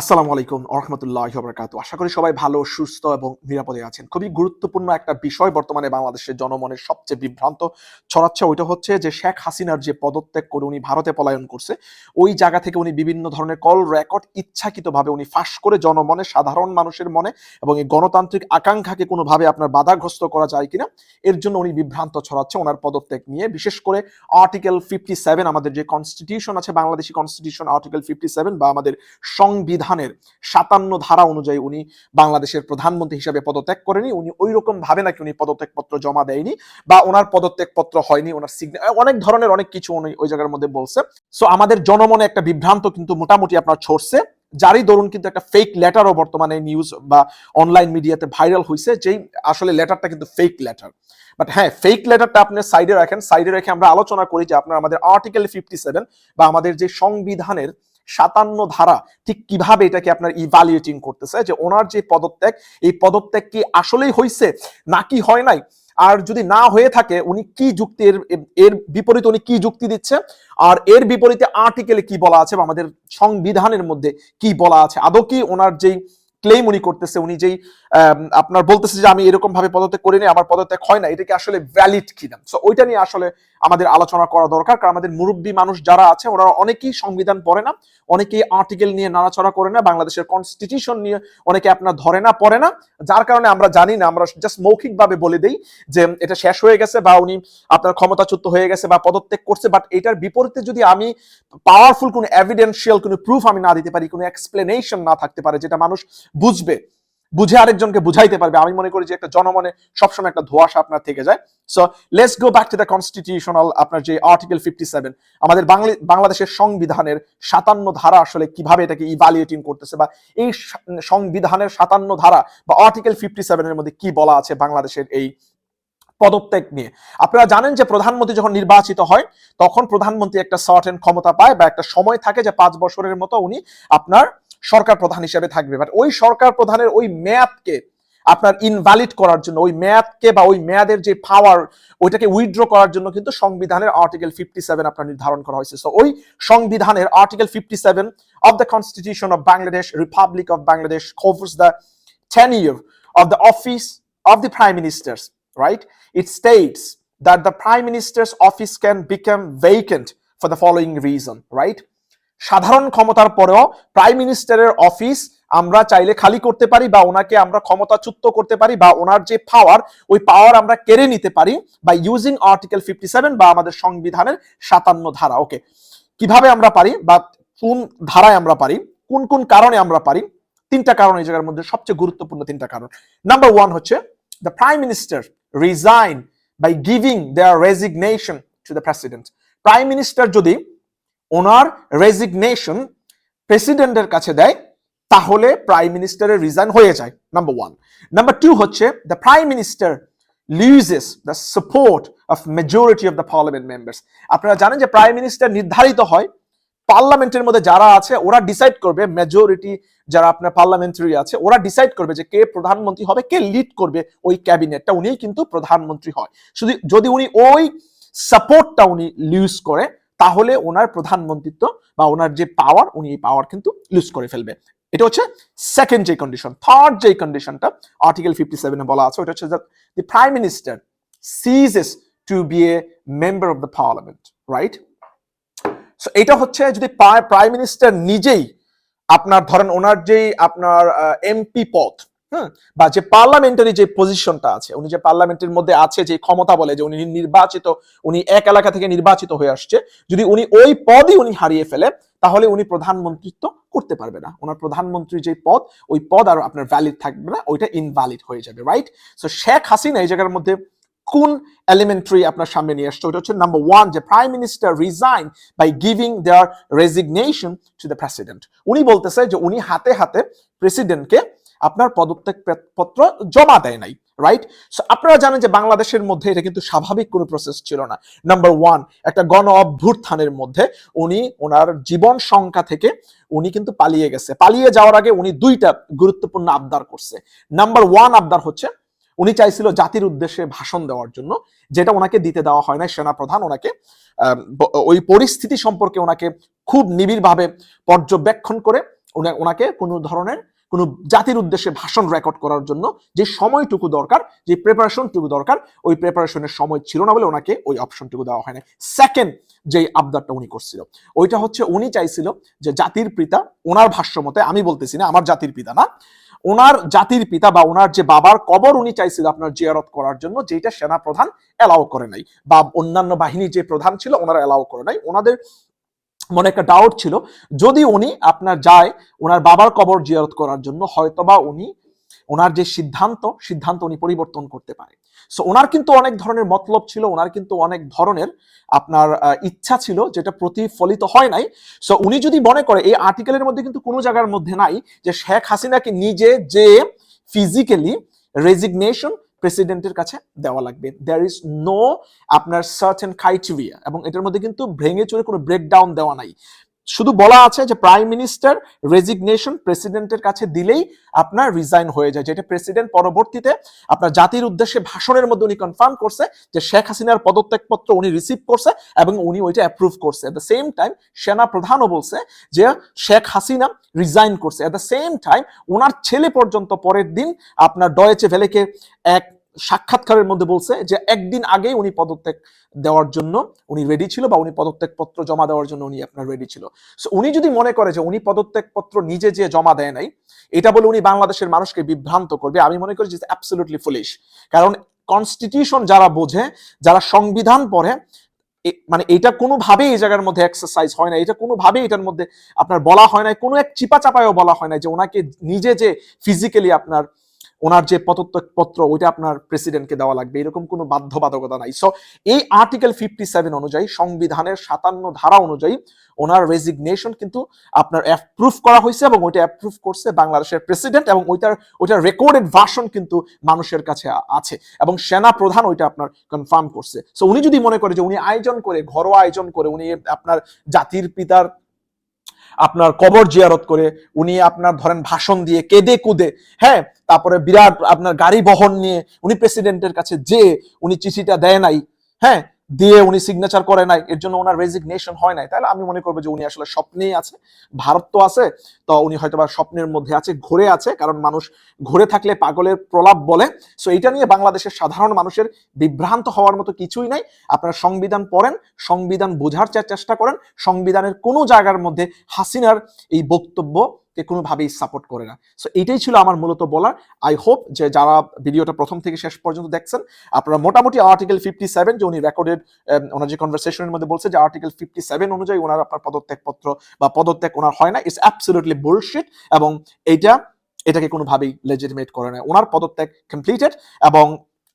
আসসালামু আলাইকুম রহমতুল্লাহ বরকাত আশা করি সবাই ভালো, সুস্থ এবং নিরাপদে আছেন। খুবই গুরুত্বপূর্ণ একটা বিষয় বর্তমানে বাংলাদেশের জনমনের সবচেয়ে বিভ্রান্ত ছড়াচ্ছে। ওইটা হচ্ছে যে শেখ হাসিনার যে পদত্যাগ করে উনি ভারতে পলায়ন করছে, ওই জায়গা থেকে উনি বিভিন্ন ধরনের কল রেকর্ড ইচ্ছাকৃতভাবে উনি ফাঁস করে জনমনে, সাধারণ মানুষের মনে এবং এই গণতান্ত্রিক আকাঙ্ক্ষাকে কোনোভাবে আপনার বাধাগ্রস্ত করা যায় কিনা, এর জন্য উনি বিভ্রান্ত ছড়াচ্ছে ওনার পদত্যাগ নিয়ে। বিশেষ করে আর্টিকেল ফিফটি সেভেন আমাদের যে কনস্টিটিউশন আছে, Bangladeshi constitution article fifty seven বা আমাদের সংবিধানের সাতান্ন ধারা অনুযায়ী উনি বাংলাদেশের প্রধানমন্ত্রী হিসেবে পদত্যাগ করেনি। উনি ওই রকম ভাবে নাকি উনি পদত্যাগ পত্র জমা দেয়নি বা ওনার পদত্যাগ পত্র হয়নি, ওনার সিগনে অনেক ধরনের অনেক কিছু উনি ওই জায়গার মধ্যে বলছে। সো আমাদের জনমনে একটা বিভ্রান্ত কিন্তু মোটামুটি আপনার ছড়ছে। যারই দরুন কিন্তু একটা ফেক লেটারও বর্তমানে নিউজ বা অনলাইন মিডিয়াতে ভাইরাল হয়েছে যেই আসলে লেটারটা কিন্তু ফেক লেটার বাট হ্যাঁ ফেক লেটারটা আপনি সাইডে রাখেন। সাইডে রেখে আমরা আলোচনা করি যে আপনার আমাদের আর্টিকেল ফিফটি সেভেন বা আমাদের যে সংবিধানের সাতান্ন ধারা ঠিক কীভাবে এটাকে আপনার ইভ্যালুয়েটিং করতেছে, যে ওনার যে পদত্যাগ, এই পদত্যাগ কি আসলেই হয়েছে নাকি হয় নাই? আর যদি না হয়ে থাকে, উনি কি যুক্তি এর এর বিপরীতে উনি কি যুক্তি দিচ্ছে? আর এর বিপরীতে আর্টিকেলে কি বলা আছে বা আমাদের সংবিধানের মধ্যে কি বলা আছে? আদৌ কি ওনার যেই ক্লেম উনি করতেছে, উনি যেই আপনার বলতেছে যে আমি এরকম ভাবে পদত্যাগ করিনি, আমার পদত্যাগ হয় না, এটা কি আসলে ভ্যালিড কিনা? সো ওইটা নিয়ে আসলে আমাদের আলোচনা করা দরকার, কারণ আমাদের মুরব্বী মানুষ যারা আছে ওনারা অনেকেই সংবিধান পড়ে না, অনেকেই আর্টিকেল নিয়ে নাড়াচড়া করে না, বাংলাদেশের কনস্টিটিউশন নিয়ে অনেকে আপনার ধরে না, পড়ে না, যার কারণে আমরা জানি না, আমরা জাস্ট মৌখিকভাবে বলে দিই যে এটা শেষ হয়ে গেছে বা উনি আপনার ক্ষমতাচ্যুত হয়ে গেছে বা পদত্যাগ করছে বাট এটার বিপরীতে যদি আমি পাওয়ারফুল কোনো এভিডেন্সিয়াল কোনো প্রুফ আমি না দিতে পারি, কোনো এক্সপ্লেনেশন না থাকতে পারে, যেটা মানুষ বুঝবে বুঝে আরেকজনকে বুঝাইতে পারবে। আমি মনে করি যে একটা জনমনে সবসময় একটা ধোয়াশা আপনার থেকে যায়। So let's go back to the constitutional আপনার যে আর্টিকেল ফিফটি সেভেন আমাদের বাংলা- বাংলাদেশের সংবিধানের সাতান্ন ধারা আসলে কীভাবে এটাকে ইভ্যালুয়েটিং করতেছে বা এই সংবিধানের সাতান্ন ধারা বা আর্টিকেল ফিফটি সেভেনের মধ্যে কি বলা আছে বাংলাদেশের এই পদত্যাগ নিয়ে। আপনারা জানেন যে প্রধানমন্ত্রী যখন নির্বাচিত হয়, তখন প্রধানমন্ত্রী একটা সার্টেন ক্ষমতা পায় বা একটা সময় থাকে যে পাঁচ বছরের মতো উনি আপনার সরকার প্রধান হিসেবে থাকবে। বাট ওই সরকার প্রধানের ওই মেয়াদকে আপনার ইনভ্যালিড করার জন্য, ওই মেয়াদকে বা ওই মেয়াদের যে পাওয়ার ওইটাকে উইথড্র করার জন্য কিন্তু সংবিধানের আর্টিকেল ফিফটি সেভেন আপনার নির্ধারণ করা হয়েছে। সো ওই সংবিধানের article fifty seven of the constitution of Bangladesh republic of Bangladesh covers the tenure of the office of the prime ministers right it states that the prime minister's office can become vacant for the following reason right? সাধারণ ক্ষমতার পরেও prime মিনিস্টারের office আমরা চাইলে খালি করতে পারি বা ওনাকে আমরা ক্ষমতাচ্যুত করতে পারি বা ওনার যে পাওয়ার ওই পাওয়ার আমরা কেড়ে নিতে পারি বা ইউজিং আর্টিকেল ফিফটি সেভেন বা আমাদের সংবিধানের সাতান্ন ধারা ওকে কীভাবে আমরা পারি বা কোন ধারায় আমরা পারি, কোন কোন কারণে আমরা পারি? তিনটা কারণ এই জায়গার মধ্যে সবচেয়ে গুরুত্বপূর্ণ তিনটা কারণ। নাম্বার ওয়ান হচ্ছে the prime minister resign by giving their resignation to the president prime minister যদি ওনার রেজিগনেশন প্রেসিডেন্টের কাছে দেয়, তাহলে প্রাইম মিনিস্টারের রিজাইন হয়ে যায় নাম্বার ওয়ান নাম্বার টু হচ্ছে the prime minister loses the support of majority of the parliament members আপনারা জানেন যে প্রাইম মিনিস্টার নির্ধারিত হয় পার্লামেন্টের মধ্যে যারা আছে, ওরা ডিসাইড করবে মেজরিটি যারা আপনার পার্লামেন্টারি আছে, ওরা ডিসাইড করবে যে কে প্রধানমন্ত্রী হবে, কে লিড করবে ওই ক্যাবিনেটটা উনিই কিন্তু প্রধানমন্ত্রী হয়। শুধু যদি উনি ওই সাপোর্টটা উনি লিউজ করে তাহলে ওনার প্রধানমন্ত্রিত্ব বা ওনার যে পাওয়ার উনি এই পাওয়ার কিন্তু লুজ করে ফেলবে। এটা হচ্ছে সেকেন্ড যে কন্ডিশন থার্ড যে কন্ডিশনটা আর্টিকেল ফিফটি সেভেনে বলা আছে ওটা হচ্ছে the prime minister ceases to be a member of the parliament right so এটা হচ্ছে যদি প্রাইম মিনিস্টার নিজেই আপনার, ধরেন ওনার যেই আপনার এমপি পদ হুম? বা যে পার্লামেন্টারি যে পজিশনটা আছে, উনি যে পার্লামেন্টের মধ্যে আছে, যে ক্ষমতা বলে, যে উনি নির্বাচিত, উনি এক এলাকা থেকে নির্বাচিত হয়ে আসছে, যদি উনি ওই পদই উনি হারিয়ে ফেলে, তাহলে উনি প্রধানমন্ত্রিত্ব করতে পারবে না। ওনার প্রধানমন্ত্রী যে পদ, ওই পদ আর আপনার ভ্যালিড থাকবে না, ওইটা ইনভ্যালিড হয়ে যাবে রাইট সো শেখ হাসিনা এই জায়গার মধ্যে কোন এলিমেন্টারি আপনার সামনে নিয়ে আসছে? ওটা হচ্ছে নাম্বার ওয়ান যে prime minister resign by giving their resignation to the president উনি বলতেছে যে উনি হাতে হাতে প্রেসিডেন্টকে আপনার পদত্যাগ পত্র জমা দেয় নাই রাইট আপনারা জানেন যে বাংলাদেশের মধ্যে এটা কিন্তু স্বাভাবিক কোনো প্রসেস ছিল না। নাম্বার ওয়ান একটা গণ অভ্যুত্থানের মধ্যে উনি, ওনার জীবন সংখ্যা থেকে উনি কিন্তু পালিয়ে গেছে। পালিয়ে যাওয়ার আগে উনি দুইটা গুরুত্বপূর্ণ আবদার করছে। নাম্বার ওয়ান আবদার হচ্ছে, উনি চাইছিল জাতির উদ্দেশ্যে ভাষণ দেওয়ার জন্য, যেটা ওনাকে দিতে দেওয়া হয় না সেনা প্রধান ওনাকে ওই পরিস্থিতি সম্পর্কে ওনাকে খুব নিবিড়ভাবে পর্যবেক্ষণ করে ওনা- ওনাকে কোনো ধরনের কোনো জাতির উদ্দেশ্যে ভাষণ রেকর্ড করার জন্য যে সময়টুকু দরকার, যে প্রিপারেশনটুকু দরকার, ওই প্রিপারেশনের সময় ছিল না বলে ওনাকে ওই অপশনটুকু দেওয়া হয় না সেকেন্ড যে আবদারটা উনি করছিল, ওইটা হচ্ছে উনি চাইছিল যে জাতির পিতা ওনার ভাষ্য মতে আমি বলতেছি না, আমার জাতির পিতা না, ওনার জাতির পিতা বা ওনার যে বাবার কবর উনি চাইছিল আপনার জিয়ারত করার জন্য যেটা সেনা প্রধান এলাও করে নাই বা অন্যান্য বাহিনী যে প্রধান ছিল, ওনারা এলাও করে নাই। ওনাদের মনে একটা ডাউট ছিল। যদি উনি আপনার যায় ওনার বাবার কবর জিয়ারত করার জন্য, হয়তোবা উনি ওনার যে সিদ্ধান্ত সিদ্ধান্ত উনি পরিবর্তন করতে পারে। সো ওনার কিন্তু অনেক ধরনের মতলব ছিল ওনার কিন্তু অনেক ধরনের আপনার ইচ্ছা ছিল, যেটা প্রতিফলিত হয় নাই। সো উনি যদি মনে করে, এই আর্টিকেলের মধ্যে কিন্তু কোনো জায়গার মধ্যে নাই যে শেখ হাসিনাকে নিজে যে ফিজিক্যালি রেজিগনেশন প্রেসিডেন্টের কাছে দেওয়া লাগবে। দেয়ার ইজ নো আপনার সার্চ সার্টেন ক্রাইটেরিয়া এবং এটার মধ্যে কিন্তু ভেঙে চড়ে কোনো ব্রেকডাউন দেওয়া নাই। শুধু বলা আছে যে প্রাইম মিনিস্টার রেজিগনেশন প্রেসিডেন্টের কাছে দিলেই আপনার রিজাইন হয়ে যায়। যেটা প্রেসিডেন্ট পরবর্তীতে আপনার জাতির উদ্দেশ্যে ভাষণের মধ্যে উনি কনফার্ম করছে যে শেখ হাসিনার পদত্যাগপত্র উনি রিসিভ করছে এবং উনি ওইটা অ্যাপ্রুভ করছে। এট দ্য সেম টাইম সেনা প্রধানও বলছে যে শেখ হাসিনা রিজাইন করছে। এট দ্য সেম টাইম ওনার ছেলে পর্যন্ত পরের দিন আপনার ডয়েচে ভেলেকে এক সাক্ষাৎকারের মধ্যে বলছে যে একদিন আগেই উনি পদত্যাগ দেওয়ার জন্য উনি রেডি ছিল বা উনি পদত্যাগ পত্র জমা দেওয়ার জন্য উনি আপনার রেডি ছিল। উনি যদি মনে করে যে উনি পদত্যাগ পত্র নিজে যে জমা দেয় নাই, এটা বলে উনি বাংলাদেশের মানুষকে বিভ্রান্ত করবে, আমি মনে করি যে অ্যাবসলিউটলি ফুলিশ কারণ কনস্টিটিউশন যারা বোঝে, যারা সংবিধান পড়ে মানে এটা কোনোভাবেই এই জায়গার মধ্যে এক্সারসাইজ হয় না, এটা কোনোভাবেই এটার মধ্যে আপনার বলা হয় না, কোনো এক চিপা চাপায়ও বলা হয় না যে ওনাকে নিজে যে ফিজিক্যালি আপনার ওনার যে পদত্যাগ পত্র ওইটা আপনার প্রেসিডেন্টকে দেওয়া লাগবে। এরকম কোনো বাধ্যবাধকতা নাই। সো এই আর্টিকেল ফিফটি সেভেন অনুযায়ী, সংবিধানের সাতান্ন ধারা অনুযায়ী ওনার রেজিগনেশন কিন্তু আপনার অ্যাপ্রুভ করা হয়েছে এবং ওইটা অ্যাপ্রুভ করছে বাংলাদেশের প্রেসিডেন্ট এবং ওইটার ওইটার রেকর্ডেড ভার্সন কিন্তু মানুষের কাছে আছে এবং সেনা প্রধান ওইটা আপনার কনফার্ম করছে। সো উনি যদি মনে করে যে উনি আয়োজন করে, ঘরোয়া আয়োজন করে, উনি আপনার জাতির পিতার আপনার কবর জিয়ারত করে, উনি আপনার ধরেন ভাষণ দিয়ে কেঁদে কুদে হ্যাঁ? তারপরে বিরাট আপনার গাড়ি বহন নিয়ে, উনি প্রেসিডেন্টের কাছে যে উনি চিঠিটা দেয় নাই হ্যাঁ? দিয়ে উনি সিগনেচার করে নাই, এর জন্য ওনার রেজিগনেশন হয় নাই। তাহলে আমি মনে করব যে উনি আসলে স্বপ্নেই আছে, ভারত তো আছে, তো উনি হয়তো বা স্বপ্নের মধ্যে আছে, ঘুরে আছে, কারণ মানুষ ঘুরে থাকলে পাগলের প্রলাপ বলে। সো এটা নিয়ে বাংলাদেশের সাধারণ মানুষের বিভ্রান্ত হওয়ার মতো কিছুই নাই। আপনারা সংবিধান পড়েন, সংবিধান বোঝার চেষ্টা করেন, সংবিধানের কোনো জায়গার মধ্যে হাসিনার এই বক্তব্যকে কোনোভাবেই সাপোর্ট করে না। সো এটাই ছিল আমার মূলত বলার। আই হোপ যে যারা ভিডিওটা প্রথম থেকে শেষ পর্যন্ত দেখছেন, আপনারা মোটামুটি আর্টিকেল ফিফটি সেভেন যে উনি রেকর্ডেড ওনার যে কনভারসেশনের মধ্যে বলছে যে আর্টিকেল ফিফটি সেভেন অনুযায়ী ওনার আপনার পদত্যাগপত্র বা পদত্যাগ ওনার হয় না ইটস অ্যাবসলিউটলি বুলশিট এবং এইটা এটাকে কোনোভাবেই লেজিটিমেট করে না। ওনার পদত্যাগ কমপ্লিটেড এবং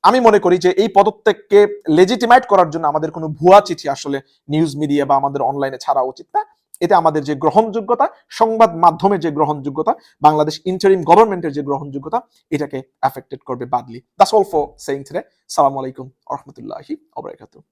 আমি মনে করি যে এই পদত্যাগকে লেজিটিমাইট করার জন্য আমাদের কোনো ভুয়া চিঠি আসলে নিউজ মিডিয়া বা আমাদের অনলাইনে ছাড়া উচিত না। এতে আমাদের যে গ্রহণযোগ্যতা, সংবাদ মাধ্যমের যে গ্রহণযোগ্যতা, বাংলাদেশ ইন্টারিম গভর্নমেন্টের যে গ্রহণযোগ্যতা, এটাকে অ্যাফেক্টেড করবে badly that's all for saying today সালামু আলাইকুম রহমতুল্লাহি ওয়া বারাকাতুহু